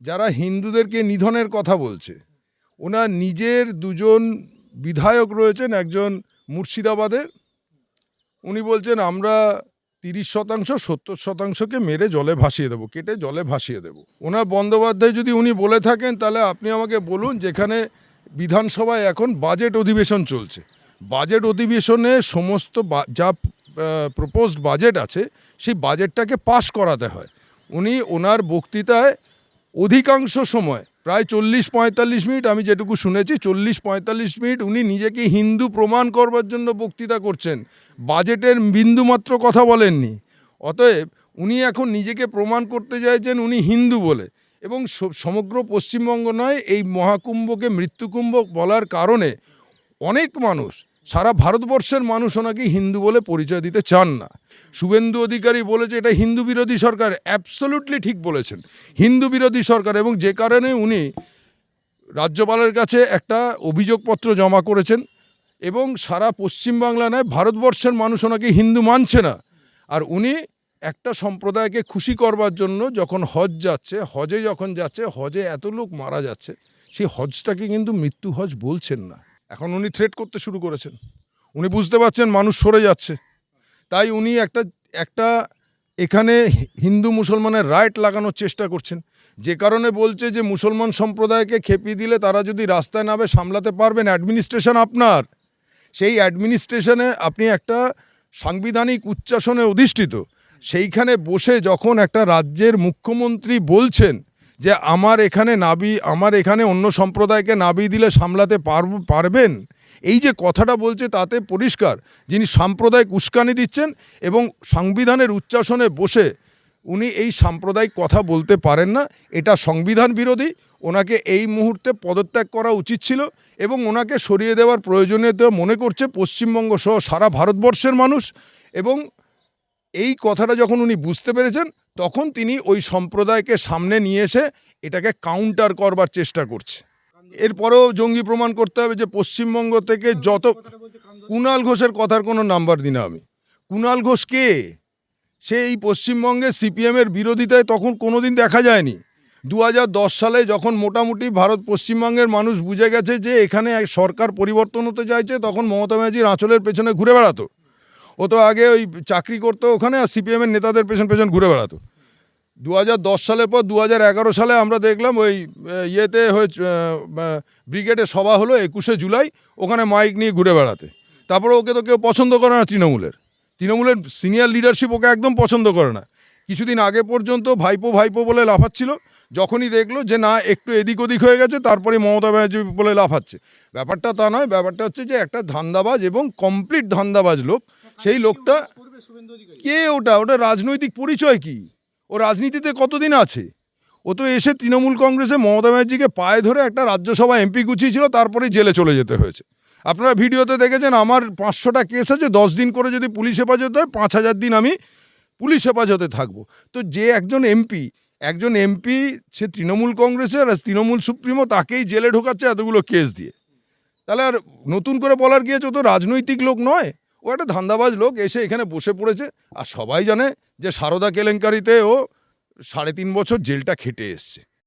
যারা হিন্দুদেরকে নিধনের কথা বলছে ওনার নিজের দুজন বিধায়ক রয়েছেন, একজন মুর্শিদাবাদের উনি বলছেন, আমরা তিরিশ শতাংশ, সত্তর শতাংশকে মেরে জলে ভাসিয়ে দেবো, কেটে জলে ভাসিয়ে দেবো। ওনার বন্দ্যোপাধ্যায় যদি উনি বলে থাকেন, তাহলে আপনি আমাকে বলুন, যেখানে বিধানসভায় এখন বাজেট অধিবেশন চলছে। বাজেট অধিবেশনে সমস্ত যা প্রপোজড বাজেট আছে, সেই বাজেটটাকে পাশ করাতে হয়। উনি ওনার বক্তৃতায় অধিকাংশ সময়, প্রায় চল্লিশ পঁয়তাল্লিশ মিনিট, আমি যেটুকু শুনেছি চল্লিশ পঁয়তাল্লিশ মিনিট উনি নিজেকে হিন্দু প্রমাণ করবার জন্য বক্তৃতা করছেন। বাজেটের বিন্দুমাত্র কথা বলেননি। অতএব উনি এখন নিজেকে প্রমাণ করতে চাইছেন উনি হিন্দু বলে। এবং সমগ্র পশ্চিমবঙ্গ নয়, এই মহাকুম্ভকে মৃত্যুকুম্ভ বলার কারণে অনেক মানুষ সারা ভারতবর্ষের মানুষ ওনাকে হিন্দু বলে পরিচয় দিতে চান না। শুভেন্দু অধিকারী বলেছে, এটা হিন্দু বিরোধী সরকার। অ্যাবসলুটলি ঠিক বলেছেন। হিন্দু বিরোধী সরকার এবং যে কারণে উনি রাজ্যপালের কাছে একটা অভিযোগপত্র জমা করেছেন এবং সারা পশ্চিমবাংলা নয়, ভারতবর্ষের মানুষ ওনাকে হিন্দু মানছে না। আর উনি একটা সম্প্রদায়কে খুশি করবার জন্য যখন হজ যাচ্ছে, হজে যখন যাচ্ছে, হজে এত লোক মারা যাচ্ছে, সেই হজটাকে কিন্তু মৃত্যু হজ বলছেন না। এখন উনি থ্রেট করতে শুরু করেছেন। উনি বুঝতে পারছেন মানুষ সরে যাচ্ছে। তাই উনি একটা একটা এখানে হিন্দু মুসলমানের রাইট লাগানোর চেষ্টা করছেন। যে কারণে বলছে যে মুসলমান সম্প্রদায়কে খেপিয়ে দিলে তারা যদি রাস্তায় নামে সামলাতে পারবেন অ্যাডমিনিস্ট্রেশন আপনার। সেই অ্যাডমিনিস্ট্রেশনে আপনি একটা সাংবিধানিক উচ্চাসনে অধিষ্ঠিত। সেইখানে বসে যখন একটা রাজ্যের মুখ্যমন্ত্রী বলছেন যে আমার এখানে নাবি, আমার এখানে অন্য সম্প্রদায়কে নাবি দিলে সামলাতে পারব, পারবেন? এই যে কথাটা বলছে তাতে পরিষ্কার। যিনি সাম্প্রদায়িক উস্কানি দিচ্ছেন এবং সংবিধানের উচ্চাসনে বসে উনি এই সাম্প্রদায়িক কথা বলতে পারেন না, এটা সংবিধান বিরোধী। ওনাকে এই মুহূর্তে পদত্যাগ করা উচিত ছিল এবং ওনাকে সরিয়ে দেওয়ার প্রয়োজনীয়তা মনে করছে পশ্চিমবঙ্গ সহ সারা ভারতবর্ষের মানুষ এবং এই কথাটা যখন উনি বুঝতে পেরেছেন তখন তিনি ওই সম্প্রদায়কে সামনে নিয়ে এসে এটাকে কাউন্টার করবার চেষ্টা করছে। এরপরেও জঙ্গি প্রমাণ করতে হবে যে পশ্চিমবঙ্গ থেকে যত কুণাল ঘোষের কথার কোনো নাম্বার দিন আমি। কুণাল ঘোষ কে? সে এই পশ্চিমবঙ্গে সিপিএমের বিরোধিতায় তখন কোনো দিন দেখা যায়নি। দু হাজার দশ সালে যখন মোটামুটি ভারত পশ্চিমবঙ্গের মানুষ বুঝে গেছে যে এখানে এক সরকার পরিবর্তন হতে চাইছে, তখন মমতা ব্যানার্জির আঁচলের পেছনে ঘুরে বেড়াতো। ও তো আগে ওই চাকরি করতো ওখানে আর সিপিএমের নেতাদের পেছন পেছন ঘুরে বেড়াতো। দু সালের পর দু সালে আমরা দেখলাম ওই ইয়েতে হয়ে ব্রিগেডে সভা হলো একুশে জুলাই, ওখানে মাইক নিয়ে ঘুরে বেড়াতে। তারপরে ওকে তো কেউ পছন্দ করে না তৃণমূলের। তৃণমূলের সিনিয়র লিডারশিপ ওকে একদম পছন্দ করে না। কিছুদিন আগে পর্যন্ত ভাইপো ভাইপো বলে লাফাচ্ছিল, যখনই দেখল যে না, একটু এদিক ওদিক হয়ে গেছে, তারপরে মমতা ব্যানার্জি বলে লাফাচ্ছে। ব্যাপারটা তা নয়, ব্যাপারটা হচ্ছে যে একটা ধান্দাবাজ এবং কমপ্লিট ধান্দাবাজ লোক সেই লোকটা কে ওটা? ওটা রাজনৈতিক পরিচয় কি? ও রাজনীতিতে কতদিন আছে? ও তো এসে তৃণমূল কংগ্রেসে মমতা ব্যানার্জিকে পায়ে ধরে একটা রাজ্যসভা এমপি গুছিয়েছিল তারপরে জেলে চলে যেতে হয়েছে। আপনারা ভিডিওতে দেখেছেন আমার পাঁচশোটা কেস আছে দশ দিন করে যদি পুলিশ হেফাজতে হয় পাঁচ হাজার দিন আমি পুলিশ হেফাজতে থাকব। তো যে একজন এমপি একজন এমপি সে তৃণমূল কংগ্রেসের আর তৃণমূল সুপ্রিমো তাকেই জেলে ঢোকাচ্ছে এতগুলো কেস দিয়ে। তাহলে আর নতুন করে বলার গিয়েছে ও তো রাজনৈতিক লোক নয়। ও একটা ধান্দাবাজ লোক এসে এখানে বসে পড়েছে আর সবাই জানে যে সারদা কেলেঙ্কারিতে ও সাড়ে তিন বছর জেলটা খেটে এসছে।